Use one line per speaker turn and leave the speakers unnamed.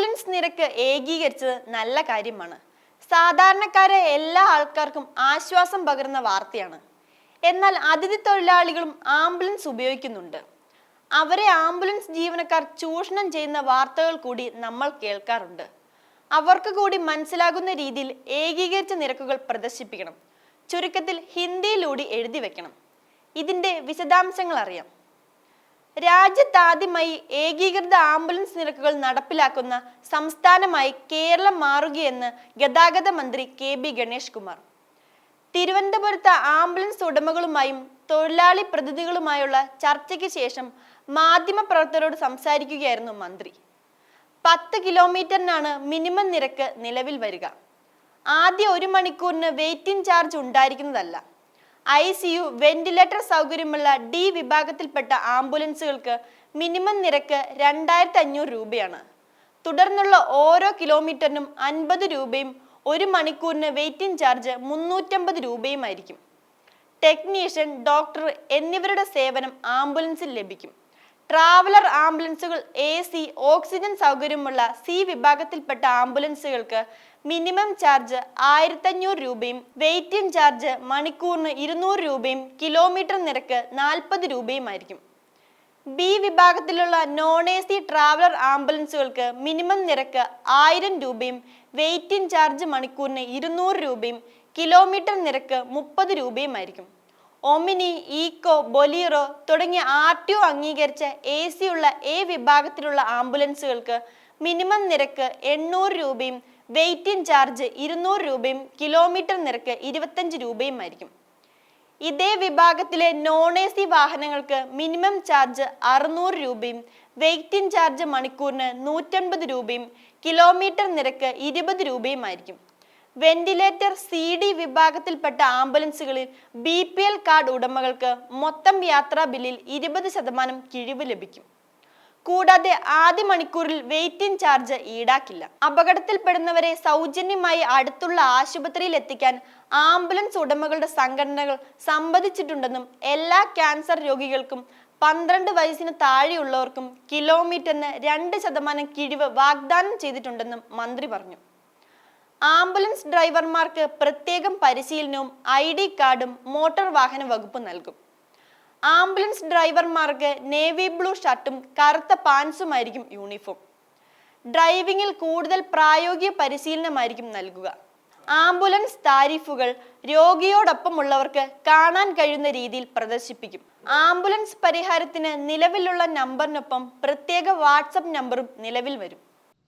Ambulance നിരക്ക് ഏകീകരിച്ചത് നല്ല കാര്യമാണ്. സാധാരണക്കാരെ എല്ലാ ആൾക്കാർക്കും ആശ്വാസം പകരുന്ന വാർത്തയാണ്. എന്നാൽ അതിഥി തൊഴിലാളികളും ആംബുലൻസ് ഉപയോഗിക്കുന്നുണ്ട്. അവരെ ആംബുലൻസ് ജീവനക്കാർ ചൂഷണം ചെയ്യുന്ന വാർത്തകൾ കൂടി നമ്മൾ കേൾക്കാറുണ്ട്. അവർക്ക് കൂടി മനസ്സിലാകുന്ന രീതിയിൽ ഏകീകരിച്ച നിരക്കുകൾ പ്രദർശിപ്പിക്കണം. ചുരുക്കത്തിൽ ഹിന്ദിയിലൂടെ എഴുതി വെക്കണം. ഇതിന്റെ വിശദാംശങ്ങൾ അറിയാം. രാജ്യത്താദ്യമായി ഏകീകൃത ആംബുലൻസ് നിരക്കുകൾ നടപ്പിലാക്കുന്ന സംസ്ഥാനമായി കേരളം മാറുകയെന്ന് ഗതാഗത മന്ത്രി കെ ബി ഗണേഷ് കുമാർ. തിരുവനന്തപുരത്ത് ആംബുലൻസ് ഉടമകളുമായും തൊഴിലാളി പ്രതിനിധികളുമായുള്ള ചർച്ചയ്ക്ക് ശേഷം മാധ്യമപ്രവർത്തകരോട് സംസാരിക്കുകയായിരുന്നു മന്ത്രി. പത്ത് കിലോമീറ്ററിനാണ് മിനിമം നിരക്ക് നിലവിൽ വരിക. ആദ്യ ഒരു മണിക്കൂറിന് വെയിറ്റിംഗ് ചാർജ് ഉണ്ടായിരിക്കുന്നതല്ല. ഐ സി യു വെന്റിലേറ്റർ സൗകര്യമുള്ള ഡി വിഭാഗത്തിൽപ്പെട്ട ആംബുലൻസുകൾക്ക് മിനിമം നിരക്ക് രണ്ടായിരത്തി അഞ്ഞൂറ് രൂപയാണ്. തുടർന്നുള്ള ഓരോ കിലോമീറ്ററിനും അൻപത് രൂപയും ഒരു മണിക്കൂറിന് വെയിറ്റിംഗ് ചാർജ് മുന്നൂറ്റമ്പത് രൂപയുമായിരിക്കും. ടെക്നീഷ്യൻ ഡോക്ടർ എന്നിവരുടെ സേവനം ആംബുലൻസിൽ ലഭിക്കും. ട്രാവലർ ആംബുലൻസുകൾ എ സി ഓക്സിജൻ സൗകര്യമുള്ള സി വിഭാഗത്തിൽപ്പെട്ട ആംബുലൻസുകൾക്ക് മിനിമം ചാർജ് ആയിരത്തഞ്ഞൂറ് രൂപയും വെയിറ്റിംഗ് ചാർജ് മണിക്കൂറിന് ഇരുന്നൂറ് രൂപയും കിലോമീറ്റർ നിരക്ക് നാൽപ്പത് രൂപയുമായിരിക്കും ബി വിഭാഗത്തിലുള്ള നോൺ എ സി ട്രാവലർ ആംബുലൻസുകൾക്ക് മിനിമം നിരക്ക് ആയിരം രൂപയും വെയിറ്റിംഗ് ചാർജ് മണിക്കൂറിന് ഇരുന്നൂറ് രൂപയും കിലോമീറ്റർ നിരക്ക് മുപ്പത് രൂപയുമായിരിക്കും ഒമിനി ഈക്കോ ബൊലീറോ തുടങ്ങിയ ആർ ടി ഒ അംഗീകരിച്ച എ സി ഉള്ള എ വിഭാഗത്തിലുള്ള ആംബുലൻസുകൾക്ക് മിനിമം നിരക്ക് എണ്ണൂറ് രൂപയും വെയിറ്റിംഗ് ചാർജ് ഇരുന്നൂറ് രൂപയും കിലോമീറ്റർ നിരക്ക് ഇരുപത്തഞ്ച് രൂപയും ആയിരിക്കും. ഇതേ വിഭാഗത്തിലെ നോൺ എ സി വാഹനങ്ങൾക്ക് മിനിമം ചാർജ് അറുന്നൂറ് രൂപയും വെയിറ്റിംഗ് ചാർജ് മണിക്കൂറിന് നൂറ്റൻപത് രൂപയും കിലോമീറ്റർ നിരക്ക് ഇരുപത് രൂപയുമായിരിക്കും വെന്റിലേറ്റർ സി ഡി വിഭാഗത്തിൽപ്പെട്ട ആംബുലൻസുകളിൽ ബി പി എൽ കാർഡ് ഉടമകൾക്ക് മൊത്തം യാത്രാ ബില്ലിൽ ഇരുപത് ശതമാനം കിഴിവ് ലഭിക്കും. കൂടാതെ ആദ്യ മണിക്കൂറിൽ വെയിറ്റിംഗ് ചാർജ് ഈടാക്കില്ല. അപകടത്തിൽപ്പെടുന്നവരെ സൗജന്യമായി അടുത്തുള്ള ആശുപത്രിയിൽ എത്തിക്കാൻ ആംബുലൻസ് ഉടമകളുടെ സംഘടനകൾ സംവദിച്ചിട്ടുണ്ടെന്നും എല്ലാ ക്യാൻസർ രോഗികൾക്കും പന്ത്രണ്ട് വയസ്സിന് താഴെയുള്ളവർക്കും കിലോമീറ്ററിന് രണ്ട് ശതമാനം കിഴിവ് വാഗ്ദാനം ചെയ്തിട്ടുണ്ടെന്നും മന്ത്രി പറഞ്ഞു. ആംബുലൻസ് ഡ്രൈവർമാർക്ക് പ്രത്യേകം പരിശീലനവും ഐ ഡി കാർഡും മോട്ടോർ വാഹന വകുപ്പ് നൽകും. ആംബുലൻസ് ഡ്രൈവർമാർക്ക് നേവി ബ്ലൂ ഷർട്ടും കറുത്ത പാൻസുമായിരിക്കും യൂണിഫോം. ഡ്രൈവിംഗിൽ കൂടുതൽ പ്രായോഗിക പരിശീലനമായിരിക്കും നൽകുക. ആംബുലൻസ് താരിഫുകൾ രോഗിയോടൊപ്പമുള്ളവർക്ക് കാണാൻ കഴിയുന്ന രീതിയിൽ പ്രദർശിപ്പിക്കും. ആംബുലൻസ് പരിഹാരത്തിന് നിലവിലുള്ള നമ്പറിനൊപ്പം പ്രത്യേക വാട്സപ്പ് നമ്പറും നിലവിൽ വരും.